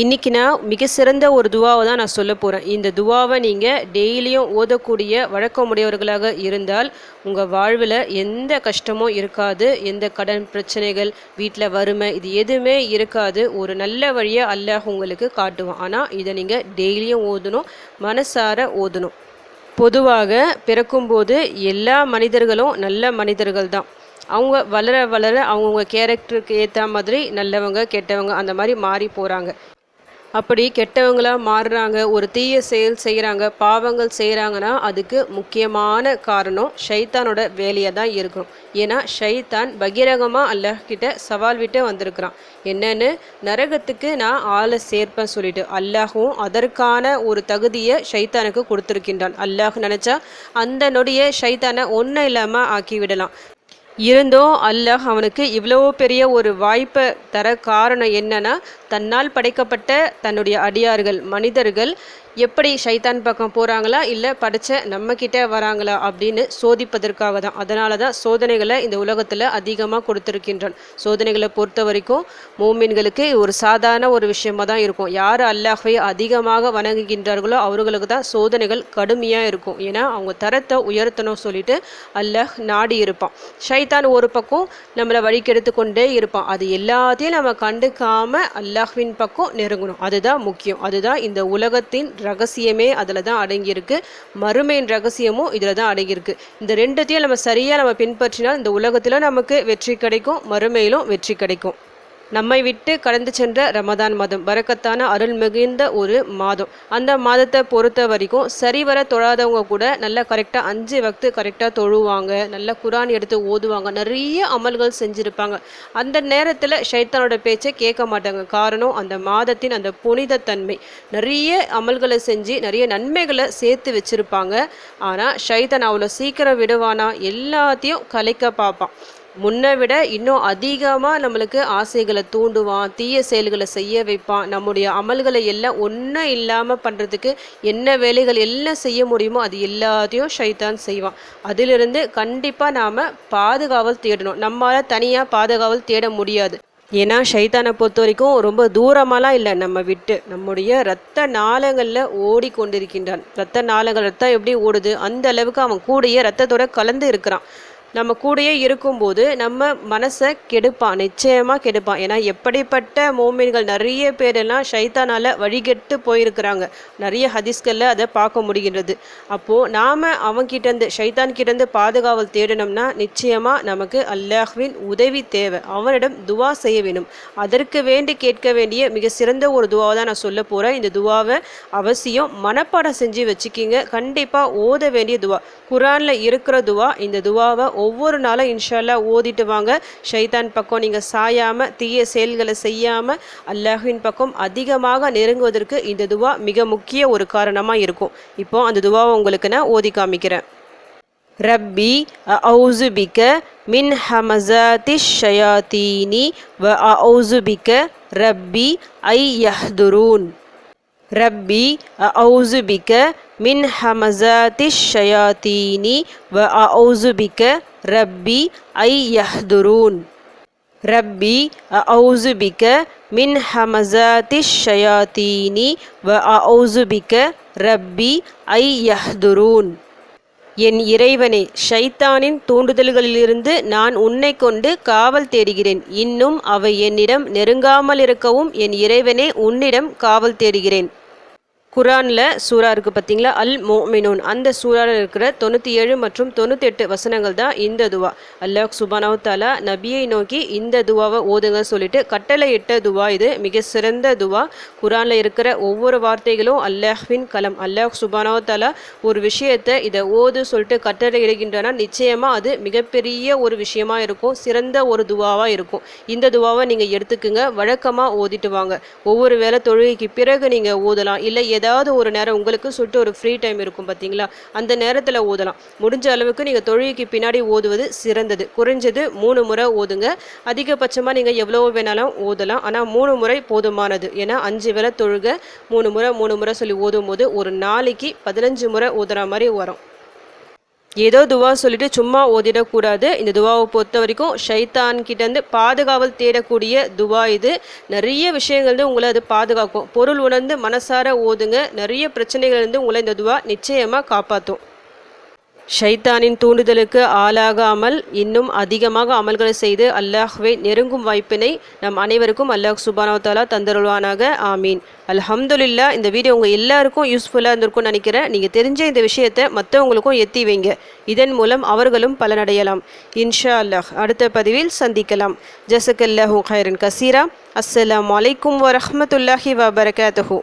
இன்றைக்கி நான் மிக சிறந்த ஒரு துவாவை தான் நான் சொல்ல போகிறேன் இந்த துவாவை நீங்கள் டெய்லியும் ஓதக்கூடிய வழக்கமுடையவர்களாக இருந்தால் உங்கள் வாழ்வில் எந்த கஷ்டமும் இருக்காது எந்த கடன் பிரச்சனைகள் வீட்டில் வறுமை இது எதுவுமே இருக்காது. ஒரு நல்ல வழியை அல்லாஹ் உங்களுக்கு காட்டுவான். ஆனால் இதை நீங்கள் டெய்லியும் ஓதணும் மனசார ஓதணும். பொதுவாக பிறக்கும்போது எல்லா மனிதர்களும் நல்ல மனிதர்கள் தான். அவங்க வளர வளர அவங்கவுங்க கேரக்டருக்கு ஏற்ற மாதிரி நல்லவங்க கெட்டவங்க அந்த மாதிரி மாறி போகிறாங்க அப்படி கெட்டவங்களாக மாறுறாங்க ஒரு தீய செயல் செய்கிறாங்க பாவங்கள் செய்கிறாங்கன்னா அதுக்கு முக்கியமான காரணம் ஷைத்தானோட வேலையாக தான் இருக்கும். ஏன்னா ஷைத்தான் பகிரகமாக அல்லாஹ்கிட்ட சவால் விட்டு வந்திருக்கிறான். என்னன்னு நரகத்துக்கு நான் ஆளை சேர்ப்பேன் சொல்லிட்டு அல்லாஹும் அதற்கான ஒரு தகுதியை ஷைத்தானுக்கு கொடுத்துருக்கின்றான். அல்லாஹ் நினச்சா அந்த நொடியை ஷைத்தானை ஒன்றும் இல்லாமல் ஆக்கி விடலாம். இருந்தும் அல்லாஹ் அவனுக்கு இவ்வளோ பெரிய ஒரு வாய்ப்பை தர காரணம் என்னன்னா தன்னால் படைக்கப்பட்ட தன்னுடைய அடியார்கள் மனிதர்கள் எப்படி ஷைத்தான் பக்கம் போகிறாங்களா இல்லை படைச்ச நம்மக்கிட்ட வராங்களா அப்படின்னு சோதிப்பதற்காக தான். அதனால தான் சோதனைகளை இந்த உலகத்தில் அதிகமாக கொடுத்துருக்கின்றான் சோதனைகளை பொறுத்த வரைக்கும் மூமின்களுக்கு ஒரு சாதாரண ஒரு விஷயமாக தான் இருக்கும். யார் அல்லாஹை அதிகமாக வணங்குகின்றார்களோ அவர்களுக்கு தான் சோதனைகள் கடுமையாக இருக்கும். ஏன்னா அவங்க தரத்தை உயர்த்தணும் சொல்லிட்டு அல்லாஹ் நாடி இருப்பான். ஷைத்தான் ஒரு பக்கம் நம்மளை வழிக்கெடுத்து கொண்டே இருப்பான். அது எல்லாத்தையும் நம்ம கண்டுக்காமல் அல்லாஹ்வின் பக்கம் நெருங்கணும். அதுதான் முக்கியம். அதுதான் இந்த உலகத்தின் ரகசியமே அதில் தான் அடங்கியிருக்கு. மறுமையின் ரகசியமும் இதில் தான் அடங்கியிருக்கு. இந்த ரெண்டுத்தையும் நம்ம சரியாக நம்ம பின்பற்றினால் இந்த உலகத்தில் நமக்கு வெற்றி கிடைக்கும் மறுமையிலும் வெற்றி கிடைக்கும். நம்மை விட்டு கடந்து சென்ற ரமதான் மாதம். வரக்கத்தான அருள் மிகுந்த ஒரு மாதம். அந்த மாதத்தை பொறுத்த வரைக்கும் சரிவர தொழாதவங்க கூட நல்லா கரெக்டாக அஞ்சு வக்து கரெக்டாக தொழுவாங்க. நல்லா குரான் எடுத்து ஓதுவாங்க. நிறைய அமல்கள் செஞ்சுருப்பாங்க. அந்த நேரத்தில் ஷைத்தானோட பேச்சை கேட்க மாட்டாங்க. காரணம் அந்த மாதத்தின் அந்த புனிதத்தன்மை. நிறைய அமல்களை செஞ்சு நிறைய நன்மைகளை சேர்த்து வச்சுருப்பாங்க. ஆனால் ஷைத்தன் அவ்வளோ சீக்கிரம் விடுவானா? எல்லாத்தையும் கலைக்க பார்ப்பான். முன்னை விட இன்னும் அதிகமாக நம்மளுக்கு ஆசைகளை தூண்டுவான் தீய செயல்களை செய்ய வைப்பான். நம்முடைய அமல்களை எல்லாம் ஒன்றும் இல்லாமல் பண்ணுறதுக்கு என்ன வேலைகள் எல்லாம் செய்ய முடியுமோ அது எல்லாத்தையும் ஷைத்தான் செய்வான். அதிலிருந்து கண்டிப்பாக நாம் பாதுகாவல் தேடணும். நம்மளால் தனியாக பாதுகாவல் தேட முடியாது. ஏன்னா ஷைத்தானை பொறுத்த வரைக்கும் ரொம்ப தூரமாலாம் இல்லை நம்ம விட்டு. நம்முடைய ரத்த நாளங்களில் ஓடி கொண்டிருக்கின்றான் ரத்த நாளங்கள் ரத்தம் எப்படி ஓடுது? அந்த அளவுக்கு அவன் கூடயே ரத்தத்தோட கலந்து இருக்கிறான். நம்ம கூடயே இருக்கும்போது நம்ம மனசை கெடுப்பான் நிச்சயமாக கெடுப்பான் ஏன்னா எப்படிப்பட்ட மோமின்கள் நிறைய பேரெல்லாம் ஷைத்தானால் வழிகெட்டு போயிருக்கிறாங்க. நிறைய ஹதிஸ்களில் அதை பார்க்க முடிகின்றது. அப்போது நாம் அவன்கிட்டேருந்து ஷைத்தான் கிட்டேருந்து பாதுகாவல் தேடணும்னா நிச்சயமாக நமக்கு அல்லாஹ்வின் உதவி தேவை. அவனிடம் துவா செய்ய வேணும். அதற்கு வேண்டி கேட்க வேண்டிய மிக சிறந்த ஒரு துவாவை தான் நான் சொல்ல போகிறேன் இந்த துவாவை அவசியம் மனப்பாடம் செஞ்சு வச்சுக்கிங்க. கண்டிப்பாக ஓத வேண்டிய துவா. குரானில் இருக்கிற துவா இந்த துவாவை ஒவ்வொரு நாளும் இன்ஷால்லா ஓதிட்டு வாங்க. ஷைதான் பக்கம் நீங்கள் சாயாமல் தீய செயல்களை செய்யாமல் அல்லாஹின் பக்கம் அதிகமாக நெருங்குவதற்கு இந்த துவா மிக முக்கிய ஒரு காரணமாக இருக்கும். இப்போ அந்த துவாவை உங்களுக்கு நான் ஓதி காமிக்கிறேன். ரப்பி அவுசு மின் ஹமசாதி ஷயாத்தீனி வ அவுசுபிக்க ரப்பி ஐ யஹ்துரூன். ரப்பி அவுசு மின் ஹமசாதி ஷயாத்தீனி வ அவுசுபிக்க ரப்பி ஐ யஹ்துரூன். ரப்பி அவுசுபிக்க மின் ஹமசாதி ஷயாத்தீனி வ அவுசுபிக்க ரப்பி ஐ யஹ்துரூன். என் இறைவனே ஷைத்தானின் தூண்டுதல்களிலிருந்து நான் உன்னை கொண்டு காவல் தேடுகிறேன். இன்னும் அவை என்னிடம் நெருங்காமல் இருக்கவும் என் இறைவனே உன்னிடம் காவல் தேடுகிறேன். குரானில் சூறா இருக்குது பார்த்தீங்களா அல் மோமினூன் அந்த சூறாவில் இருக்கிற தொண்ணூற்றி ஏழு மற்றும் தொண்ணூத்தெட்டு வசனங்கள் தான் இந்த துவா. அல்லாஹ் சுபானாவு தாலா நபியை நோக்கி இந்த துவாவை ஓதுங்க சொல்லிட்டு கட்டளை இட்ட துவா இது. மிக சிறந்த துவா. குரானில் இருக்கிற ஒவ்வொரு வார்த்தைகளும் அல்லாஹ்வின் கலம். அல்லாஹ் சுபானாவு தாலா ஒரு விஷயத்தை இதை ஓது சொல்லிட்டு கட்டளை இடுகின்றனா நிச்சயமாக அது மிகப்பெரிய ஒரு விஷயமா இருக்கும். சிறந்த ஒரு துவாவாக இருக்கும். இந்த துவாவை நீங்கள் எடுத்துக்குங்க. வழக்கமாக ஓதிட்டு வாங்க. ஒவ்வொரு வேளை தொழுகைக்கு பிறகு நீங்கள் ஓதலாம். இல்லை ஏதாவது ஒரு நேரம் உங்களுக்கு சுட்டு ஒரு ஃப்ரீ டைம் இருக்கும் பார்த்தீங்களா அந்த நேரத்தில் ஓதலாம். முடிஞ்ச அளவுக்கு நீங்கள் தொழுகைக்கு பின்னாடி ஓதுவது சிறந்தது. குறைஞ்சது மூணு முறை ஓதுங்க. அதிகபட்சமாக நீங்கள் எவ்வளோ வேணாலும் ஓதலாம். ஆனால் மூணு முறை போதுமானது. ஏன்னா அஞ்சு வேளை தொழுக மூணு முறை மூணு முறை சொல்லி ஓதும் போது ஒரு நாளைக்கு பதினஞ்சு முறை ஓதுற மாதிரி வரும். ஏதோ துவா சொல்லிட்டு சும்மா ஓதிடக்கூடாது. இந்த துவாவை பொறுத்த வரைக்கும் ஷைத்தான் கிட்டேருந்து பாதுகாவல் தேடக்கூடிய துவா இது. நிறைய விஷயங்கள் வந்து உங்களை அது பாதுகாக்கும். பொருள் உணர்ந்து மனசார ஓதுங்க. நிறைய பிரச்சனைகள் இருந்து உங்களை இந்த துவா நிச்சயமாக காப்பாற்றும் ஷைத்தானின் தூண்டுதலுக்கு ஆளாகாமல் இன்னும் அதிகமாக அமல்களை செய்து அல்லாஹ்வை நெருங்கும் வாய்ப்பினை நம் அனைவருக்கும் அல்லாஹ் சுபானோ தாலா தந்தருள்வானாக. ஆமீன். அல்ஹம்துலில்லா இந்த வீடியோ உங்கள் எல்லாருக்கும் யூஸ்ஃபுல்லாக இருந்திருக்கும்னு நினைக்கிறேன். நீங்கள் தெரிஞ்ச இந்த விஷயத்தை மற்றவங்களுக்கும் எத்தி வைங்க. இதன் மூலம் அவர்களும் பலனடையலாம். இன்ஷா அல்லாஹ் அடுத்த பதிவில் சந்திக்கலாம். ஜசக்கல்லாஹூ ஹைரன் கசீரா. அஸ்ஸலாம் அலைக்கும் வரமத்துல்லாஹி வபரகாத்துஹூ.